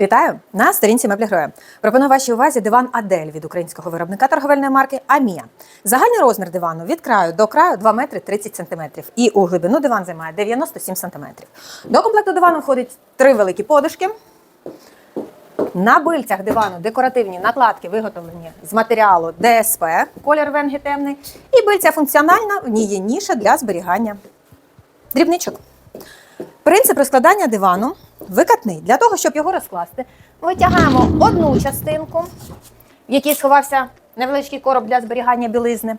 Вітаю на сторінці меблі героя. Пропоную вашій увазі диван Адель від українського виробника торговельної марки Амія. Загальний розмір дивану від краю до краю 2 метри 30 сантиметрів. І у глибину диван займає 97 сантиметрів. До комплекту дивану входить три великі подушки. На бильцях дивану декоративні накладки виготовлені з матеріалу ДСП, колір венги темний. І бильця функціональна, в ній є ніша для зберігання дрібничок. Принцип розкладання дивану викатний. Для того, щоб його розкласти, витягаємо одну частинку, в якій сховався невеличкий короб для зберігання білизни,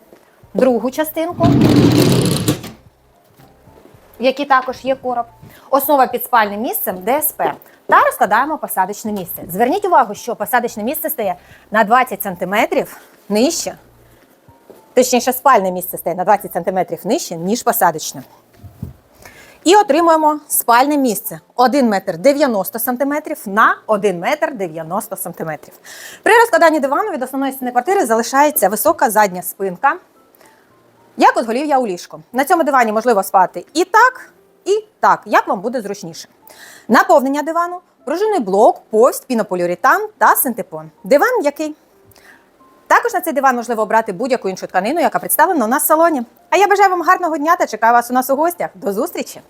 другу частинку, в якій також є короб, основа під спальним місцем ДСП. Та розкладаємо посадочне місце. Зверніть увагу, що посадочне місце стає на 20 см нижче, точніше, спальне місце стає на 20 см нижче, ніж посадочне. І отримуємо спальне місце 1 метр 90 сантиметрів на 1 метр 90 сантиметрів. При розкладанні дивану від основної стіни квартири залишається висока задня спинка, як от голів'я у ліжку. На цьому дивані можливо спати і так, і так, як вам буде зручніше. Наповнення дивану, пружинний блок, повсть, пінополіуретан та синтепон. Диван м'який. Також на цей диван можливо обрати будь-яку іншу тканину, яка представлена у нас в салоні. А я бажаю вам гарного дня та чекаю вас у нас у гостях. До зустрічі!